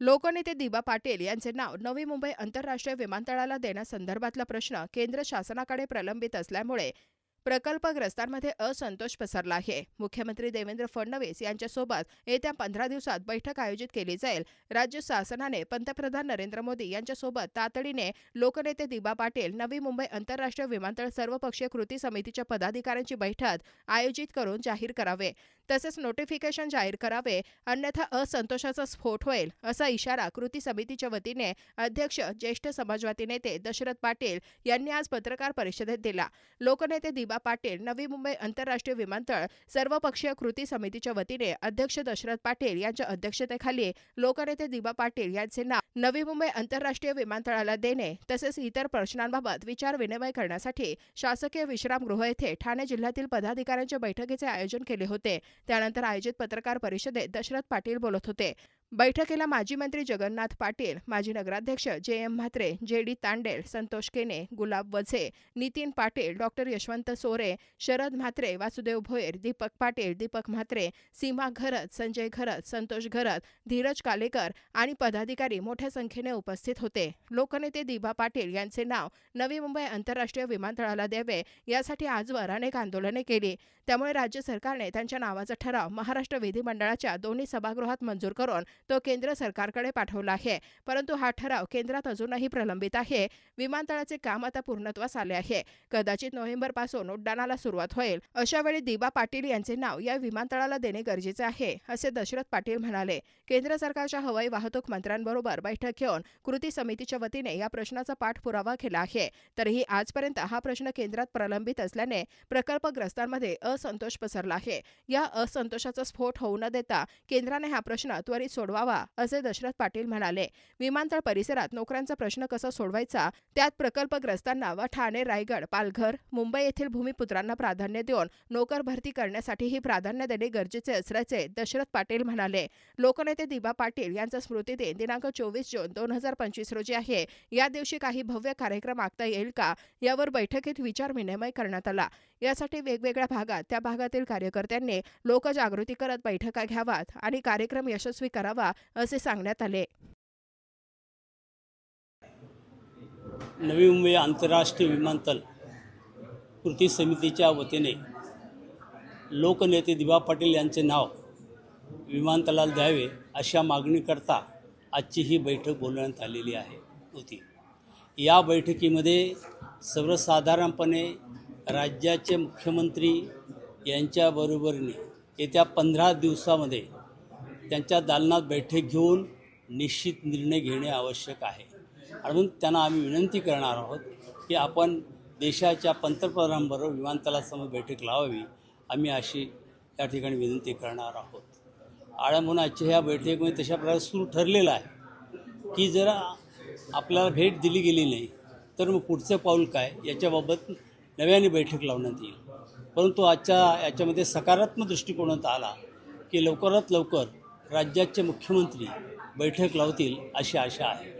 लोकनेते दिबा पाटील यांचे नाव नवी मुंबई आंतरराष्ट्रीय विमानतळाला देण्यासंदर्भातला प्रश्न केंद्र शासनाकडे प्रलंबित असल्यामुळे प्रकल्पग्रस्तांमध्ये असंतोष पसरला आहे. मुख्यमंत्री देवेंद्र फडणवीस यांच्यासोबत येत्या पंधरा दिवसात बैठक आयोजित केली जाईल. राज्य शासनाने पंतप्रधान नरेंद्र मोदी यांच्यासोबत तातडीने लोकनेते दिबा पाटील नवी मुंबई आंतरराष्ट्रीय विमानतळ सर्वपक्षीय कृती समितीच्या पदाधिकाऱ्यांची बैठक आयोजित करून जाहीर करावे. तसेच नोटिफिकेशन जाहीर करावे अन्यथा असंतोषाचा स्फोट होईल असा इशारा कृती समितीच्या वतीने अध्यक्ष ज्येष्ठ समाजवादी नेते दशरथ पाटील यांनी आज पत्रकार परिषदेत दिला. लोकनेते दिबा पाटील नवी मुंबई आंतरराष्ट्रीय विमानतळ सर्वपक्षीय कृती समितीच्या वतीने अध्यक्ष दशरथ पाटील यांच्या अध्यक्षतेखाली लोकनेते दिबा पाटील यांचे नाव नवी मुंबई आंतरराष्ट्रीय विमानतळाला देणे तसेच इतर प्रश्नांबाबत विचार विनिमय करण्यासाठी शासकीय विश्रामगृह येथे ठाणे जिल्ह्यातील पदाधिकाऱ्यांच्या बैठकीचे आयोजन केले होते. त्यानंतर आयोजित पत्रकार परिषदेत दशरथ पाटील बोलत होते. बैठकीला माजी मंत्री जगन्नाथ पाटील माजी नगराध्यक्ष जे एम म्हात्रे जे डी तांडेल संतोष केने गुलाब वझे नितीन पाटील डॉक्टर यशवंत सोरे शरद म्हात्रे वासुदेव भोयर दीपक पाटील दीपक म्हात्रे सीमा घरत संजय घरत संतोष घरत धीरज कालेकर आणि पदाधिकारी मोठ्या संख्येने उपस्थित होते. लोकनेते दिभा पाटील यांचे नाव नवी मुंबई आंतरराष्ट्रीय विमानतळाला द्यावे यासाठी आजवर अनेक आंदोलने केली. त्यामुळे राज्य सरकारने त्यांच्या नावाचा ठराव महाराष्ट्र विधिमंडळाच्या दोन्ही सभागृहात मंजूर करून तो केंद्र सरकारकडे पाठवला आहे. परंतु हा ठराव केंद्रात अजूनही प्रलंबित आहे. विमानतळाचे काम आता पूर्णत्वास आले आहे. कदाचित नोव्हेंबरपासून उड्डाणाला सुरुवात होईल. अशा वेळी दिबा पाटील यांचे नाव या विमानतळाला देणे गरजेचे आहे असे दशरथ पाटील म्हणाले. केंद्र सरकारच्या हवाई वाहतूक मंत्र्यांबरोबर बैठक घेऊन कृती समितीच्या वतीने या प्रश्नाचा पाठपुरावा केला आहे. तरीही आजपर्यंत हा प्रश्न केंद्रात प्रलंबित असल्याने प्रकल्पग्रस्तांमध्ये असंतोष पसरला आहे. या असंतोषाचा स्फोट होऊ न देता केंद्राने हा प्रश्न त्वरित सोडवावा असे दशरथ पाटील म्हणाले. विमानतळ परिसरात नोकऱ्यांचा प्रश्न कसा सोडवायचा? त्यात प्रकल्पग्रस्तांना व ठाणे रायगड पालघर मुंबई येथील भूमिपुत्रांना प्राधान्य देऊन नोकर भरती करण्यासाठीही प्राधान्य देणे गरजेचे असल्याचे दशरथ पाटील म्हणाले. लोकनेते दिबा पाटील यांचा स्मृतिदिन दिनांक चोवीस जून दोन हजार पंचवीस रोजी आहे. या दिवशी काही भव्य कार्यक्रम आखता येईल का? यावर बैठकीत विचार विनिमय करण्यात आला. यासाठी वेगवेगळ्या भागात त्या भागातील कार्यकर्त्यांनी लोकजागृती करत बैठका घ्याव्यात आणि कार्यक्रम यशस्वी करावा असे सांगण्यात आले. नवी मुंबई आंतरराष्ट्रीय विमानतळ कृती समितीच्या वतीने लोकनेते दिबा पाटील यांचे नाव विमानतळाला द्यावे अशा मागणीकरता आजची ही बैठक बोलवण्यात आलेली आहे होती. या बैठकीमध्ये सर्वसाधारणपणे राज्याचे मुख्यमंत्री यांच्याबरोबरीने येत्या पंधरा दिवसामध्ये त्यांच्या दालनात बैठक घेऊन निश्चित निर्णय घेणे आवश्यक आहे. म्हणून त्यांना आम्ही विनंती करणार आहोत की आपण देशाच्या पंतप्रधानांबरोबर विमानतळासमोर बैठक लावावी. आम्ही अशी या ठिकाणी विनंती करणार आहोत. आणि म्हणून आजच्या ह्या बैठकीमध्ये तशा प्रकारे सुरू ठरलेलं आहे की जर आपल्याला भेट दिली गेली नाही तर मग पुढचं पाऊल काय? याच्याबाबत नव्याने बैठक लावण्यात येईल. परंतु आजच्या याच्यामध्ये सकारात्मक दृष्टिकोनात आला की लवकरात लवकर राज्याचे मुख्यमंत्री बैठक लावतील अशी आशा आहे.